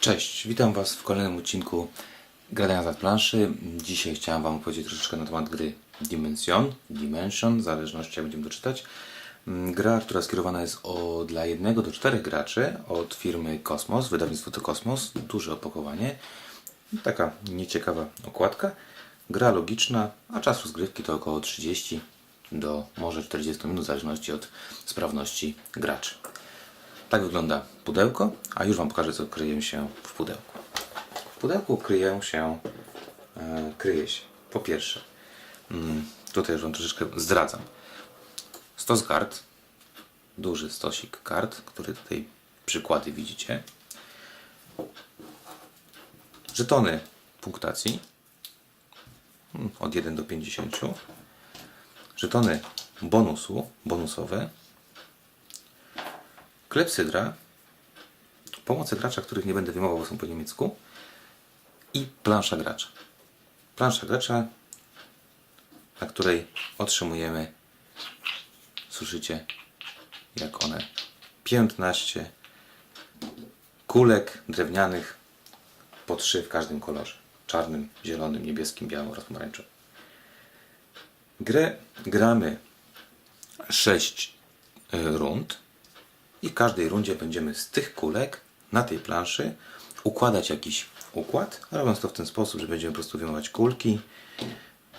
Cześć, witam Was w kolejnym odcinku Gadania za planszy. Dzisiaj chciałem Wam opowiedzieć troszeczkę na temat gry Dimension, Dimension, w zależności jak będziemy to czytać. Mm, Gra, która skierowana jest o, dla jednego do czterech graczy od firmy Kosmos, wydawnictwo to Kosmos, duże opakowanie, taka nieciekawa okładka. Gra logiczna, a czas rozgrywki to około 30 do może 40 minut, w zależności od sprawności graczy. Tak wygląda pudełko, a już Wam pokażę, co kryje się w pudełku. W pudełku kryje się, e, kryje się. Po pierwsze, mm, tutaj już Wam troszeczkę zdradzam, stos kart, duży stosik kart, który tutaj przykłady widzicie, żetony punktacji mm, od 1 do 50, żetony bonusu, bonusowe, klepsydra, pomocy gracza, których nie będę wyjmował, bo są po niemiecku i plansza gracza. Plansza gracza, na której otrzymujemy, słyszycie, jak one, 15 kulek drewnianych, po trzy w każdym kolorze. Czarnym, zielonym, niebieskim, białym oraz pomarańczowym. Grę gramy 6 rund i w każdej rundzie będziemy z tych kulek na tej planszy układać jakiś układ, robiąc to w ten sposób, że będziemy po prostu wyjmować kulki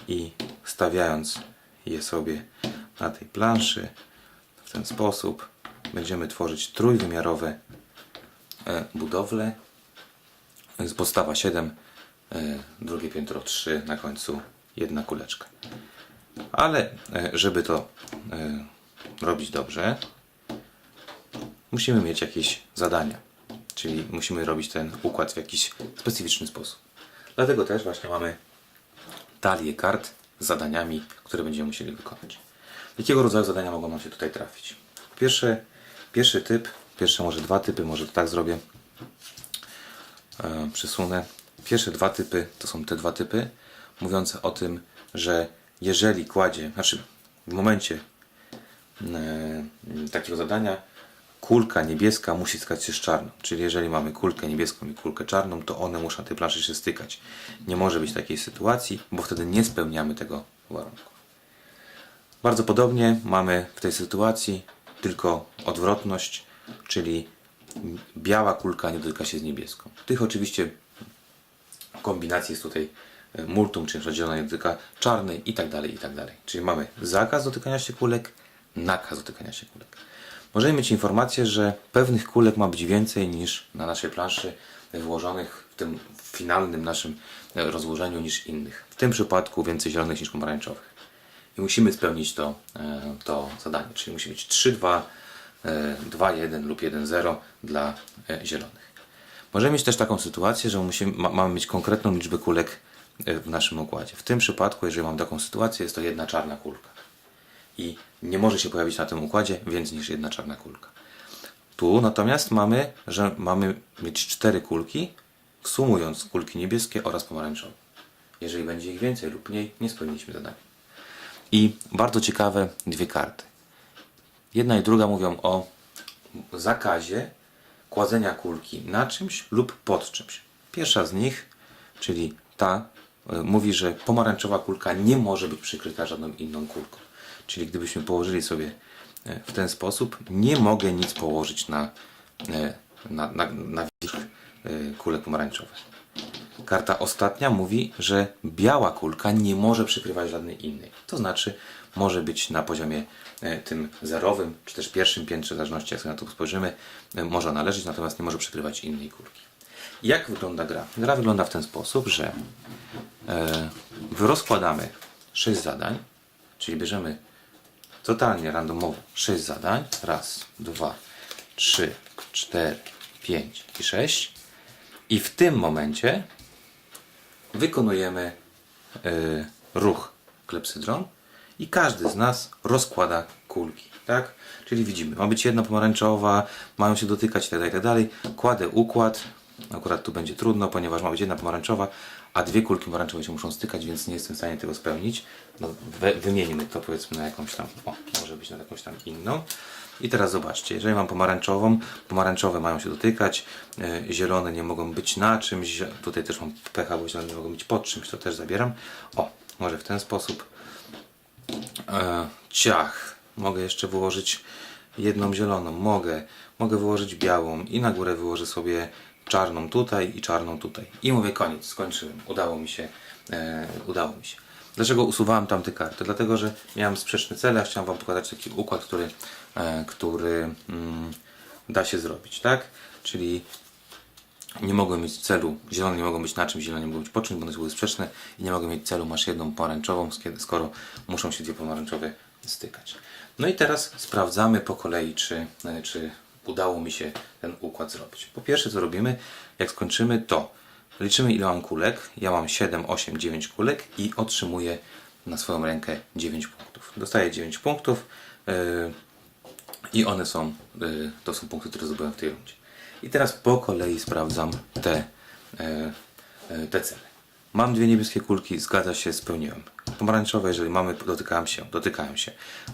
i stawiając je sobie na tej planszy w ten sposób będziemy tworzyć trójwymiarowe e, budowle. Podstawa 7, e, drugie piętro 3, na końcu jedna kuleczka. Ale e, żeby to robić dobrze, musimy mieć jakieś zadania. Czyli musimy robić ten układ w jakiś specyficzny sposób. Dlatego też właśnie mamy talię kart z zadaniami, które będziemy musieli wykonać. Jakiego rodzaju zadania mogą nam się tutaj trafić? Pierwszy, pierwszy typ, pierwsze może dwa typy, może to tak zrobię. E, przesunę. Pierwsze dwa typy to są te dwa typy, mówiące o tym, że jeżeli kładzie, znaczy w momencie e, takiego zadania kulka niebieska musi stykać się z czarną. Czyli jeżeli mamy kulkę niebieską i kulkę czarną, to one muszą na tej planszy się stykać. Nie może być takiej sytuacji, bo wtedy nie spełniamy tego warunku. Bardzo podobnie mamy w tej sytuacji tylko odwrotność, czyli biała kulka nie dotyka się z niebieską. Tych oczywiście kombinacji jest tutaj e, multum, czyli np. zielona nie dotyka czarnej i tak dalej, i tak dalej. Czyli mamy zakaz dotykania się kulek, nakaz dotykania się kulek. Możemy mieć informację, że pewnych kulek ma być więcej niż na naszej planszy włożonych w tym finalnym naszym e, rozłożeniu niż innych. W tym przypadku więcej zielonych niż pomarańczowych. I musimy spełnić to, e, to zadanie, czyli musi być 3, 2, 2, 1 lub 1, 0 dla e, zielonych. Możemy mieć też taką sytuację, że musimy, ma, mamy mieć konkretną liczbę kulek w naszym układzie. W tym przypadku, jeżeli mam taką sytuację, jest to jedna czarna kulka. I nie może się pojawić na tym układzie więcej niż jedna czarna kulka. Tu natomiast mamy, że mamy mieć cztery kulki, sumując kulki niebieskie oraz pomarańczowe. Jeżeli będzie ich więcej lub mniej, nie spełniliśmy zadania. I bardzo ciekawe dwie karty. Jedna i druga mówią o zakazie kładzenia kulki na czymś lub pod czymś. Pierwsza z nich, czyli ta, y, mówi, że pomarańczowa kulka nie może być przykryta żadną inną kulką. Czyli gdybyśmy położyli sobie y, w ten sposób, nie mogę nic położyć na, y, na, na, na wierzch y, kulek pomarańczowych. Karta ostatnia mówi, że biała kulka nie może przykrywać żadnej innej. To znaczy, może być na poziomie e, tym zerowym, czy też pierwszym piętrze, w zależności jak sobie na to spojrzymy, e, może ona leżeć, natomiast nie może przykrywać innej kulki. Jak wygląda gra? Gra wygląda w ten sposób, że e, rozkładamy 6 zadań, czyli bierzemy totalnie randomowo 6 zadań. Raz, dwa, trzy, cztery, pięć i sześć. I w tym momencie wykonujemy y, ruch klepsydrą i każdy z nas rozkłada kulki, tak? Czyli widzimy, ma być jedna pomarańczowa, mają się dotykać itd., itd. Kładę układ, Akurat tu będzie trudno, ponieważ ma być jedna pomarańczowa, a dwie kulki pomarańczowe się muszą stykać, więc nie jestem w stanie tego spełnić. No, we, wymieńmy to powiedzmy na jakąś tam, o, może być na jakąś tam inną. I teraz zobaczcie, jeżeli mam pomarańczową, pomarańczowe mają się dotykać, e, zielone nie mogą być na czymś, tutaj też mam pecha, bo zielone nie mogą być pod czymś, to też zabieram. O, może w ten sposób. E, ciach. Mogę jeszcze wyłożyć jedną zieloną. Mogę. Mogę wyłożyć białą i na górę wyłożę sobie czarną tutaj i czarną tutaj. I mówię koniec, skończyłem. Udało mi się. E, udało mi się. Dlaczego usuwałem tamte karty? Dlatego, że miałem sprzeczny cel, a chciałem Wam pokazać taki układ, który, e, który mm, da się zrobić, tak? Czyli nie mogłem mieć celu, zielone nie mogą być na czymś, zielone nie mogą być po czymś, bo one były sprzeczne i nie mogę mieć celu, masz jedną pomarańczową, sk- skoro muszą się dwie pomarańczowe stykać. No i teraz sprawdzamy po kolei, czy, e, czy udało mi się ten układ zrobić. Po pierwsze, co robimy, jak skończymy, to liczymy ile mam kulek. Ja mam 7, 8, 9 kulek i otrzymuję na swoją rękę 9 punktów. Dostaję 9 punktów. Yy, i one są, y, to są punkty, które zdobyłem w tej rundzie. I teraz po kolei sprawdzam te, e, e, te cele. Mam dwie niebieskie kulki, zgadza się, spełniłem. Pomarańczowe, jeżeli mamy, dotykałem się, dotykałem się.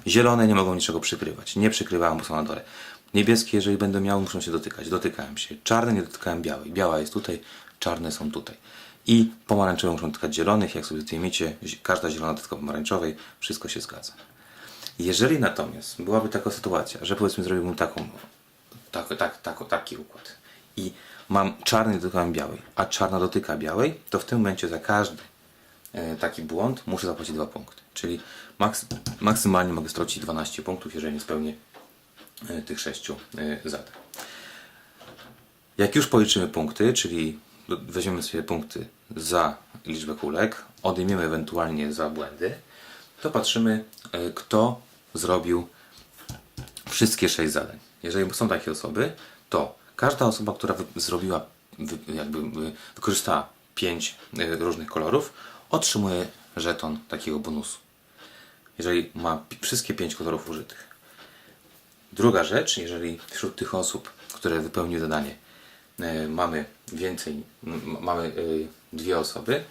Zielone nie mogą niczego przykrywać, nie przykrywałem, bo są na dole. Niebieskie, jeżeli będę miał, muszą się dotykać, dotykałem się. Czarne nie dotykałem białej, biała jest tutaj, czarne są tutaj. I pomarańczowe muszą dotykać zielonych, jak sobie tutaj miecie, każda zielona dotyka pomarańczowej, wszystko się zgadza. Jeżeli natomiast byłaby taka sytuacja, że powiedzmy zrobiłbym taką, tak, tak, tak, taki układ i mam czarny dotykam białej, a czarna dotyka białej, to w tym momencie za każdy e, taki błąd muszę zapłacić dwa punkty. Czyli maks, maksymalnie mogę stracić 12 punktów, jeżeli nie spełnię tych sześciu e, zadań. Jak już policzymy punkty, czyli weźmiemy sobie punkty za liczbę kulek, odejmiemy ewentualnie za błędy, to patrzymy, e, kto zrobił wszystkie sześć zadań. Jeżeli są takie osoby, to każda osoba, która zrobiła, jakby wy, wykorzystała pięć e, różnych kolorów, otrzymuje żeton takiego bonusu. Jeżeli ma wszystkie pięć kolorów użytych. Druga rzecz, jeżeli wśród tych osób, które wypełniły zadanie, e, mamy więcej, mamy e, dwie osoby,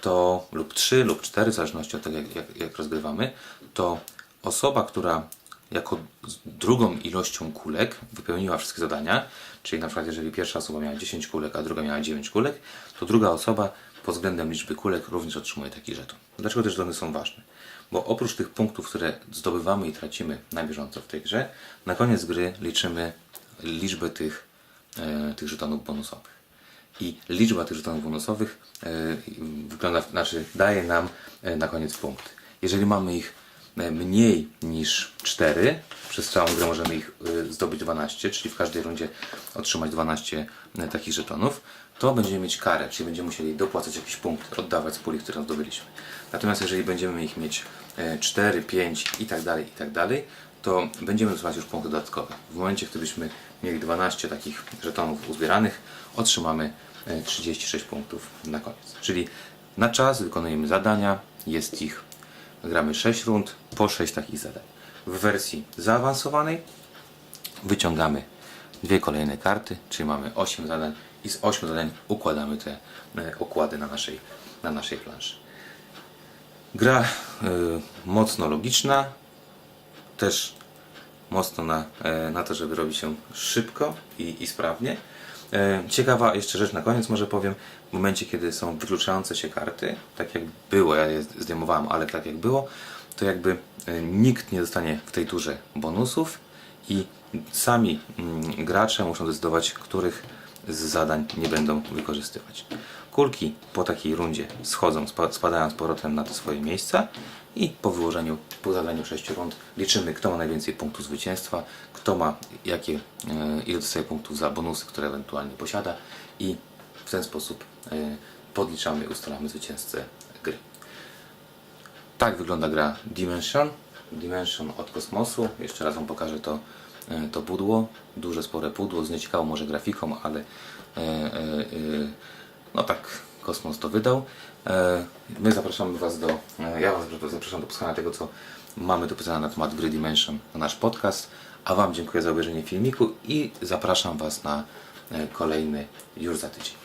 to lub trzy, lub cztery, w zależności od tego, jak, jak, jak rozgrywamy, to osoba, która jako drugą ilością kulek wypełniła wszystkie zadania, czyli na przykład jeżeli pierwsza osoba miała 10 kulek, a druga miała 9 kulek, to druga osoba pod względem liczby kulek również otrzymuje taki żeton. Dlaczego te żetony są ważne? Bo oprócz tych punktów, które zdobywamy i tracimy na bieżąco w tej grze, na koniec gry liczymy liczbę tych, e, tych żetonów bonusowych. I liczba tych żetonów bonusowych e, wygląda, znaczy daje nam e, na koniec punkty. Jeżeli mamy ich mniej niż 4, przez całą grę możemy ich e, zdobyć 12, czyli w każdej rundzie otrzymać 12 e, takich żetonów, to będziemy mieć karę, czyli będziemy musieli dopłacać jakiś punkt, oddawać z puli, którą zdobyliśmy. Natomiast jeżeli będziemy ich mieć e, 4, 5 i tak dalej, i tak dalej, to będziemy dostawać już punkty dodatkowe. W momencie, gdybyśmy mieli 12 takich żetonów uzbieranych, otrzymamy e, 36 punktów na koniec. Czyli na czas wykonujemy zadania, jest ich, gramy 6 rund, po 6 takich zadań. W wersji zaawansowanej wyciągamy dwie kolejne karty, czyli mamy 8 zadań i z 8 zadań układamy te e, okłady na naszej, na naszej planszy. Gra y, mocno logiczna, też mocno na, e, na to, żeby robić się szybko i, i sprawnie. E, Ciekawa jeszcze rzecz na koniec może powiem, w momencie kiedy są wykluczające się karty, tak jak było, ja je zdejmowałem, ale tak jak było, to jakby e, nikt nie dostanie w tej turze bonusów i sami mm, gracze muszą decydować, których z zadań nie będą wykorzystywać. Kulki po takiej rundzie schodzą, spa- spadają z powrotem na swoje miejsca i po wyłożeniu, po zadaniu 6 rund liczymy, kto ma najwięcej punktów zwycięstwa, kto ma jakie, e, ile dostaje punktów za bonusy, które ewentualnie posiada i w ten sposób e, podliczamy, ustalamy zwycięzcę gry. Tak wygląda gra Dimension. Dimension od kosmosu. Jeszcze raz Wam pokażę to, e, to pudło. Duże, spore pudło z nieciekawą może grafiką, ale e, e, e, no tak kosmos to wydał. E, my zapraszamy Was do, e, ja Was zapraszam do posłuchania tego, co mamy do pisania na temat gry Dimension na nasz podcast. A Wam dziękuję za obejrzenie filmiku i zapraszam Was na kolejny już za tydzień.